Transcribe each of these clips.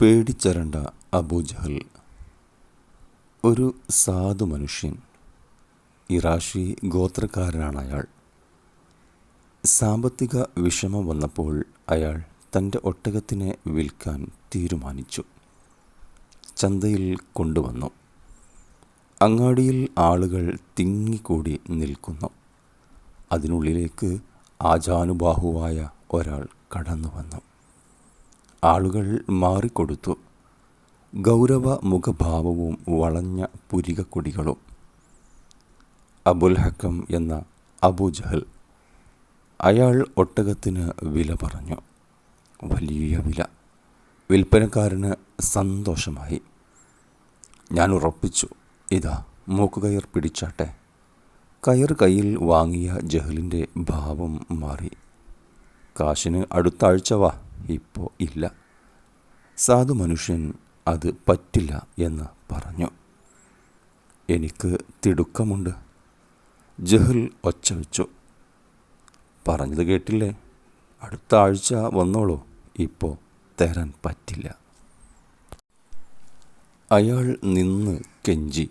പേടിച്ചരണ്ട അബൂജഹൽ ഒരു സാധു മനുഷ്യൻ ഇറാഷി ഗോത്രക്കാരനാണ് അയാൾ. സാമ്പത്തിക വിഷമം വന്നപ്പോൾ അയാൾ തന്റെ ഒട്ടകത്തിനെ വിൽക്കാൻ തീരുമാനിച്ചു. ചന്തയിൽ കൊണ്ടുവന്നു. അങ്ങാടിയിൽ ആളുകൾ തിങ്ങിക്കൂടി നിൽക്കുന്നു. അതിനുള്ളിലേക്ക് ആജാനുബാഹുവായ ഒരാൾ കടന്നു വന്നു ആളുകൾ മാറിക്കൊടുത്തു. ഗൗരവ മുഖഭാവവും വളഞ്ഞ പുരികക്കൊടികളും. അബുൽ ഹക്കം എന്ന അബുജഹൽ അയാൾ ഒട്ടകത്തിന് വില പറഞ്ഞു. വലിയ വില. വിൽപ്പനക്കാരന് സന്തോഷമായി. ഞാൻ ഉറപ്പിച്ചു. ഇതാ മൂക്കുകയർ പിടിച്ചാട്ടെ. കയർ കയ്യിൽ വാങ്ങിയ ജഹലിന്റെ ഭാവം മാറി. കാശിന് അടുത്ത ആഴ്ച വാ. ഇപ്പോൾ ഇല്ല. സാധു മനുഷ്യൻ അത് പറ്റില്ല എന്ന് പറഞ്ഞു. എനിക്ക് തിടുക്കമുണ്ട്. ജഹൽ ഒച്ച വെച്ചു. പറഞ്ഞത് കേട്ടില്ലേ? അടുത്ത ആഴ്ച വന്നോളൂ. ഇപ്പോൾ തരാൻ പറ്റില്ല. അയാൾ നിന്ന് കെഞ്ചി.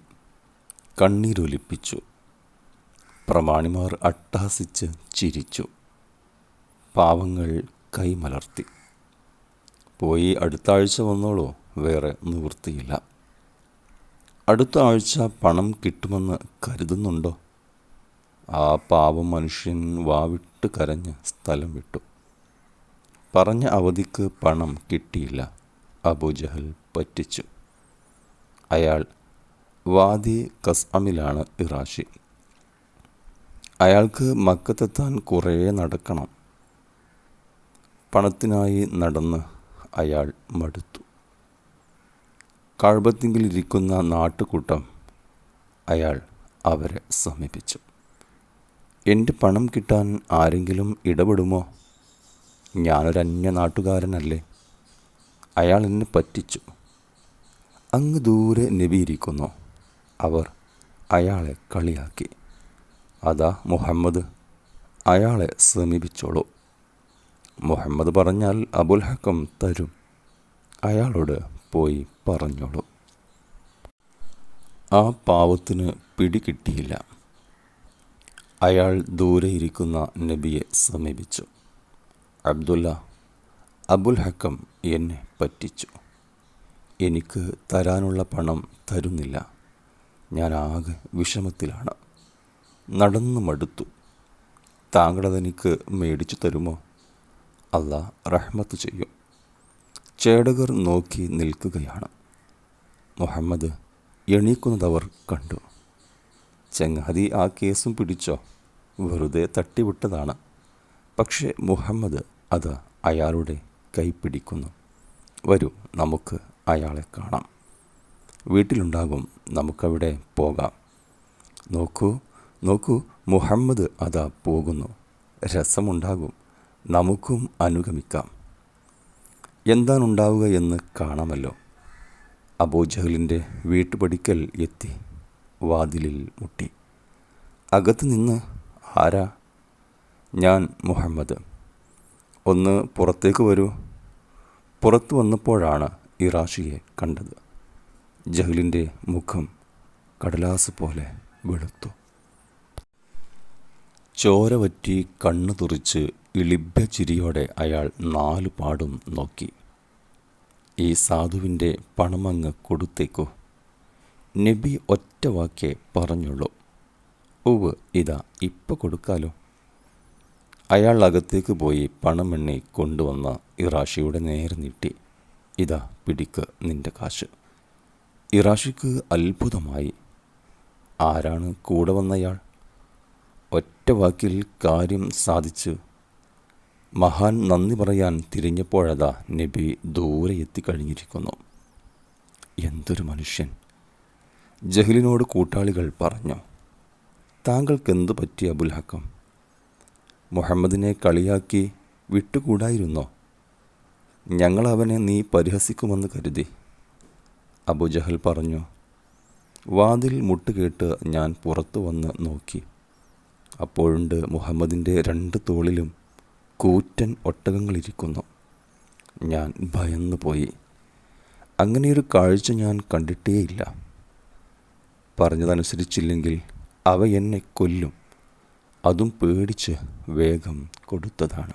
കണ്ണീരൊലിപ്പിച്ചു. പ്രമാണിമാർ അട്ടഹസിച്ച് ചിരിച്ചു. പാവങ്ങൾ കൈമലർത്തി. പോയി അടുത്ത ആഴ്ച വന്നോളൂ. വേറെ നിവൃത്തിയില്ല. അടുത്ത ആഴ്ച പണം കിട്ടുമെന്ന് കരുതുന്നുണ്ടോ? ആ പാവം മനുഷ്യൻ വാവിട്ട് കരഞ്ഞ് സ്ഥലം വിട്ടു. പറഞ്ഞ അവധിക്ക് പണം കിട്ടിയില്ല. അബുജഹൽ പറ്റിച്ചു. അയാൾ വാദി കസ്അമിലാണ് ഇറാഷി അയാൾക്ക് മക്കത്തെത്താൻ കുറേ നടക്കണം. പണത്തിനായി നടന്ന് അയാൾ മടുത്തു. കഴുപത്തിങ്കിലിരിക്കുന്ന നാട്ടുകൂട്ടം അയാൾ അവരെ സമീപിച്ചു. എന്റെ പണം കിട്ടാൻ ആരെങ്കിലും ഇടപെടുമോ? ഞാനൊരു അന്യ നാട്ടുകാരനല്ലേ. അയാൾ എന്നെ പറ്റിച്ചു. അങ്ങ് ദൂരെ നബിയിരിക്കുന്നു. അവർ അയാളെ കളിയാക്കി. അതാ മുഹമ്മദ് അയാളെ സമീപിച്ചോളൂ. മുഹമ്മദ് പറഞ്ഞാൽ അബുൽ ഹക്കം തരും. അയാളോട് പോയി പറഞ്ഞോളൂ. ആ പാവത്തിന് പിടികിട്ടിയില്ല. അയാൾ ദൂരെ ഇരിക്കുന്ന നബിയെ സമീപിച്ചു. അബ്ദുല്ല അബുൽ ഹക്കം എന്നെ പറ്റിച്ചു. എനിക്ക് തരാനുള്ള പണം തരുന്നില്ല. ഞാൻ ആകെ വിഷമത്തിലാണ്. നടന്നു മടുത്തു. താങ്കളതെനിക്ക് മേടിച്ചു തരുമോ? അല്ല റഹ്മത്ത് ചെയ്യും. ചേടകർ നോക്കി നിൽക്കുകയാണ്. മുഹമ്മദ് എണീക്കുന്നതവർ കണ്ടു. ചങ്ങാതി ആ കേസും പിടിച്ചോ? വെറുതെ തട്ടിവിട്ടതാണ്. പക്ഷേ മുഹമ്മദ് അത് അയാളുടെ കൈ പിടിക്കുന്നു. വരൂ നമുക്ക് അയാളെ കാണാം. വീട്ടിലുണ്ടാകും നമുക്കവിടെ പോകാം. നോക്കൂ നോക്കൂ മുഹമ്മദ് അതാ പോകുന്നു. രസമുണ്ടാകും. നമുക്കും അനുഗമിക്കാം. എന്താണുണ്ടാവുക എന്ന് കാണാമല്ലോ. അബൂജഹലിന്റെ വീട്ടുപടിക്കൽ എത്തി വാതിലിൽ മുട്ടി. അകത്ത് നിന്ന് ആരാ? ഞാൻ മുഹമ്മദ്. ഒന്ന് പുറത്തേക്ക് വരൂ. പുറത്തു വന്നപ്പോഴാണ് ഇറാഷിയെ കണ്ടത്. ജഹലിന്റെ മുഖം കടലാസ് പോലെ വെളുത്തു. ചോര വറ്റി കണ്ണു തുറിച്ച് ഇളിഭ്യ ചിരിയോടെ അയാൾ നാലു പാടും നോക്കി. ഈ സാധുവിന്റെ പണമങ്ങ് കൊടുത്തേക്കോ. നബി ഒറ്റ വാക്കേ പറഞ്ഞുള്ളൂ. ഉവ് ഇതാ ഇപ്പം കൊടുക്കാലോ. അയാൾ അകത്തേക്ക് പോയി പണമെണ്ണി കൊണ്ടുവന്ന ഇറാഷിയുടെ നേരെ നീട്ടി. ഇതാ പിടിക്ക് നിന്റെ കാശ്. ഇറാഷിക്ക് അത്ഭുതമായി. ആരാണ് കൂടെ വന്നയാൾ? ഒറ്റ വാക്കിൽ കാര്യം സാധിച്ച് മഹാൻ നന്ദി പറയാൻ തിരിഞ്ഞപ്പോഴതാ നബി ദൂരെ എത്തിക്കഴിഞ്ഞിരിക്കുന്നു. എന്തൊരു മനുഷ്യൻ. ജഹ്ലിനോട് കൂട്ടാളികൾ പറഞ്ഞു താങ്കൾക്കെന്തു പറ്റി അബുൽ ഹക്കം? മുഹമ്മദിനെ കളിയാക്കി വിട്ടുകൂടായിരുന്നോ? ഞങ്ങൾ അവനെ നീ പരിഹസിക്കുമെന്ന് കരുതി. അബുജഹൽ പറഞ്ഞു വാതിൽ മുട്ടുകേട്ട് ഞാൻ പുറത്തു വന്ന് നോക്കി. അപ്പോഴുണ്ട് മുഹമ്മദിന്റെ രണ്ട് തോളിലും കൂറ്റൻ ഒട്ടകങ്ങളിരിക്കുന്നു. ഞാൻ ഭയന്നു പോയി അങ്ങനെയൊരു കാഴ്ച ഞാൻ കണ്ടിട്ടേയില്ല. പറഞ്ഞതനുസരിച്ചില്ലെങ്കിൽ അവ എന്നെ കൊല്ലും. അതും പേടിച്ച് വേഗം കൊടുത്തതാണ്.